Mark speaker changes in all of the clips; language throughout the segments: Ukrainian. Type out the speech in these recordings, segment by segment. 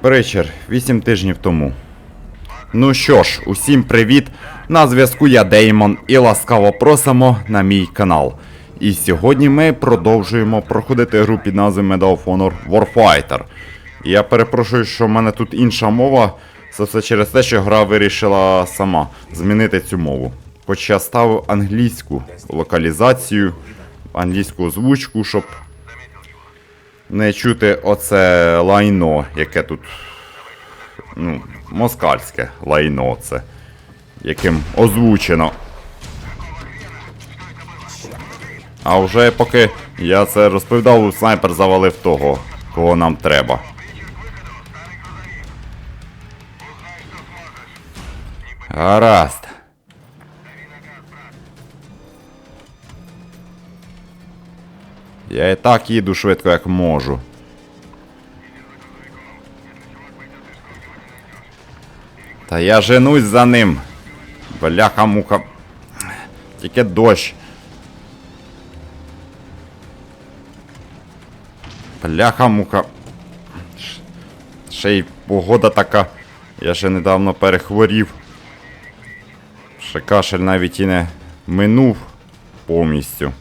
Speaker 1: Причер, 8 тижнів тому. Ну що ж, усім привіт! На зв'язку я Деймон і ласкаво просимо на мій канал. І сьогодні ми продовжуємо проходити гру під назвою Medal of Honor Warfighter. Я перепрошую, що в мене тут інша мова. Це все через те, що гра вирішила сама змінити цю мову. Хоч я ставив англійську локалізацію, англійську озвучку, щоб не чути оце лайно, яке тут. Ну, москальське лайно це. Яким озвучено. А вже поки я це розповідав, снайпер завалив того, кого нам треба. Гаразд. Я і так їду швидко, як можу. Та я женусь за ним. Бляха муха. Тільки дощ. Бляха муха. Ще й погода така. Я ще недавно перехворів. Ще кашель навіть і не минув повністю.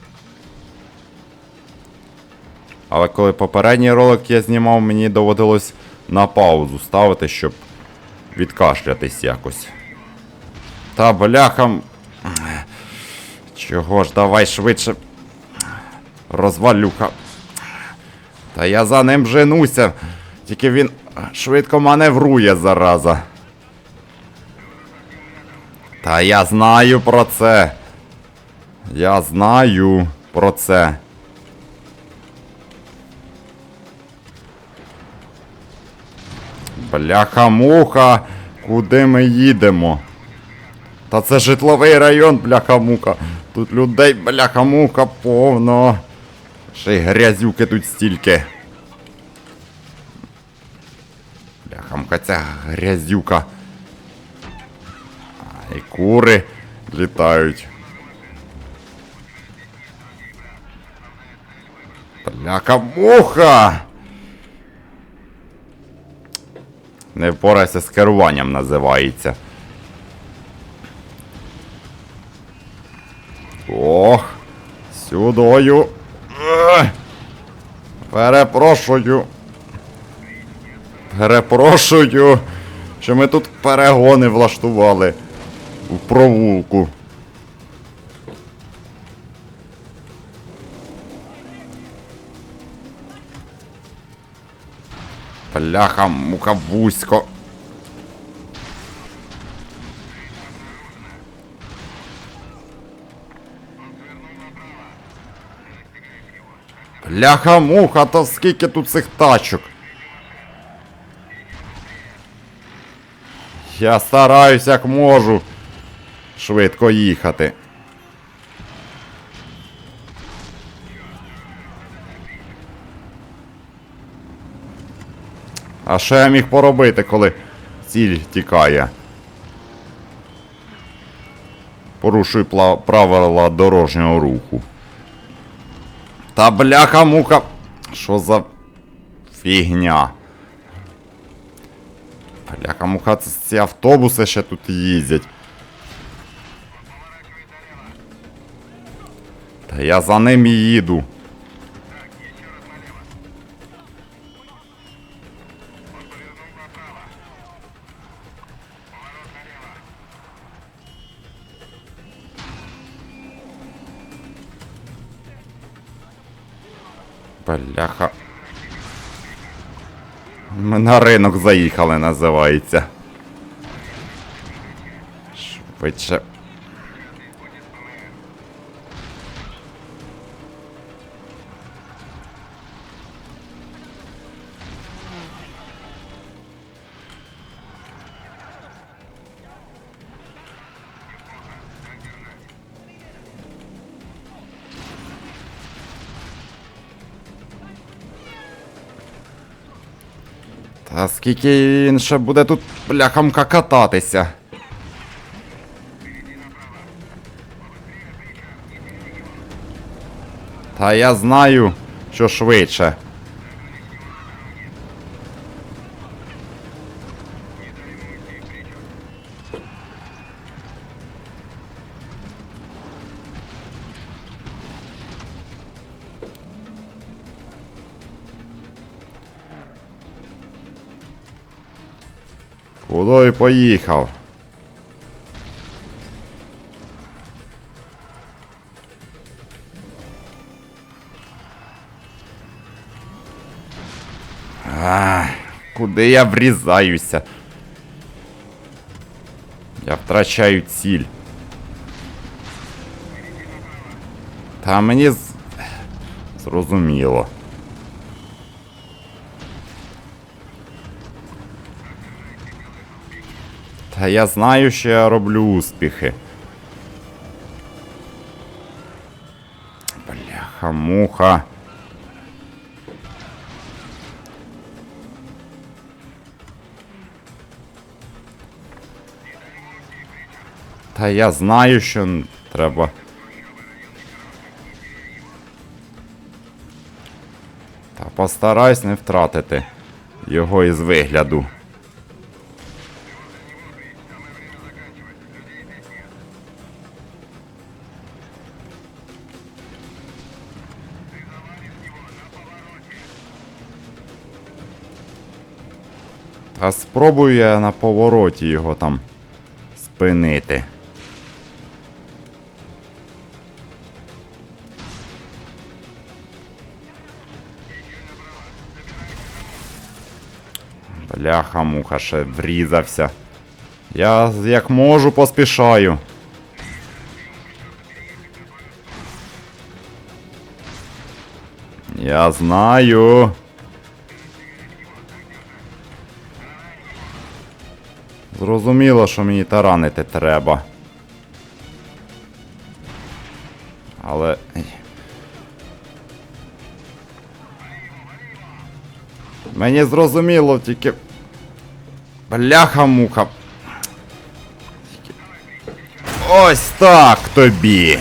Speaker 1: Але коли попередній ролик я знімав, мені доводилось на паузу ставити, щоб відкашлятись якось. Та бляха. м, Чого ж, давай швидше. Розвалюха. Та я за ним женуся. Тільки він швидко маневрує, зараза. Та я знаю про це. Я знаю про це. Бляха-муха, куди ми їдемо? Та це житловий район, бляха-муха. Тут людей, бляха-муха, повно. Ще й грязюки тут стільки. Бляха-муха, ця грязюка. А, І кури літають. Бляха-муха! Не впорайся з керуванням називається. Ох, сюдою. Перепрошую. Перепрошую, що ми тут перегони влаштували у провулку. Бляха, мука вузько. Бляха муха, та скільки тут цих тачок. Я стараюсь як можу швидко їхати. А що я міг поробити, коли ціль тікає? Порушуй правила дорожнього руху. Та бляха муха. Що за фігня? Бляха муха, це ці автобуси ще тут їздять. Та я за ним і їду. Бляха. Ми на ринок заїхали, називається. Швидше. Та скільки він ще буде тут пляхамка кататися. Та я знаю, що швидше. Куди поїхав? Ах, куди я врізаюся? Я втрачаю ціль. Та мені з... зрозуміло. Я знаю, що я роблю успіхи. Бляха, муха. Та я знаю, що треба. Та постараюсь не втратити його із вигляду. Та спробую я на повороті його там спинити. Бляха муха ще врізався. Я як можу поспішаю. Я знаю. Зрозуміло, що мені таранити треба. Але. Мені зрозуміло тільки. Бляха-муха. Ось так тобі.